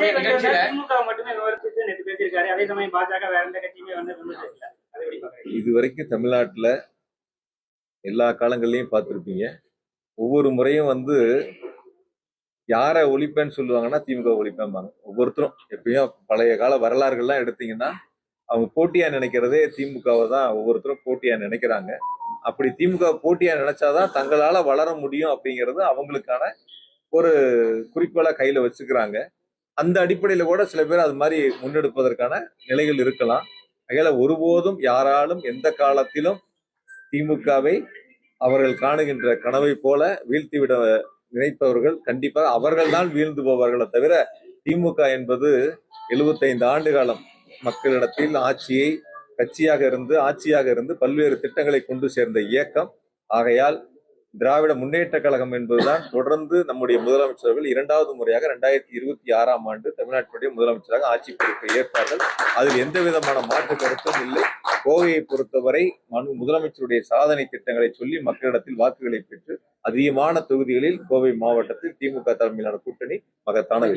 நடக்கக்கூடிய விஜய் வந்து நிகழ்ச்சியில திமுக மட்டுமே விமர்சித்து நேற்று பேசியிருக்காரு. அதே சமயம் பாஜக வேற எந்த கட்சியுமே வந்து விமர்சிக்கல. இது வரைக்கும் தமிழ்நாட்டில் எல்லா காலங்கள்லையும் பார்த்துருப்பீங்க. ஒவ்வொரு முறையும் வந்து யாரை ஒழிப்பேன்னு சொல்லுவாங்கன்னா திமுக ஒழிப்பேன்பாங்க ஒவ்வொருத்தரும் எப்பயும் பழைய கால வரலாறுகள்லாம் எடுத்தீங்கன்னா அவங்க போட்டியா நினைக்கிறதே திமுகவை தான் ஒவ்வொருத்தரும் போட்டியா நினைக்கிறாங்க. அப்படி திமுக போட்டியா நினைச்சாதான் தங்களால வளர முடியும் அப்படிங்கிறது அவங்களுக்கான ஒரு குறிக்கோளா கையில வச்சுக்கிறாங்க. அந்த அடிப்படையில் கூட சில பேர் அது மாதிரி முன்னெடுப்பதற்கான நிலைகள் இருக்கலாம். அகையால ஒருபோதும் யாராலும் எந்த காலத்திலும் திமுகவை அவர்கள் காணுகின்ற கனவை போல வீழ்த்திவிட நினைப்பவர்கள் கண்டிப்பாக அவர்கள் தான் வீழ்ந்து போவார்களே தவிர திமுக என்பது 75 ஆண்டு காலம் மக்களிடத்தில் ஆட்சியை கட்சியாக இருந்து ஆட்சியாக இருந்து பல்வேறு திட்டங்களை கொண்டு சேர்ந்த இயக்கம். ஆகையால் திராவிட முன்னேற்ற கழகம் என்பதுதான் தொடர்ந்து நம்முடைய முதலமைச்சர்கள் இரண்டாவது முறையாக ரெண்டாயிரத்தி இருபத்தி ஆறாம் ஆண்டு தமிழ்நாட்டினுடைய முதலமைச்சராக ஆட்சி பொறுப்பை ஏற்பார்கள். அதில் எந்த விதமான மாற்று கருத்தும் இல்லை. கோவையை பொறுத்தவரை மனு முதலமைச்சருடைய சாதனை திட்டங்களை சொல்லி மக்களிடத்தில் வாக்குகளை பெற்று அதிகமான தொகுதிகளில் கோவை மாவட்டத்தில் திமுக தலைமையிலான கூட்டணி மகத்தான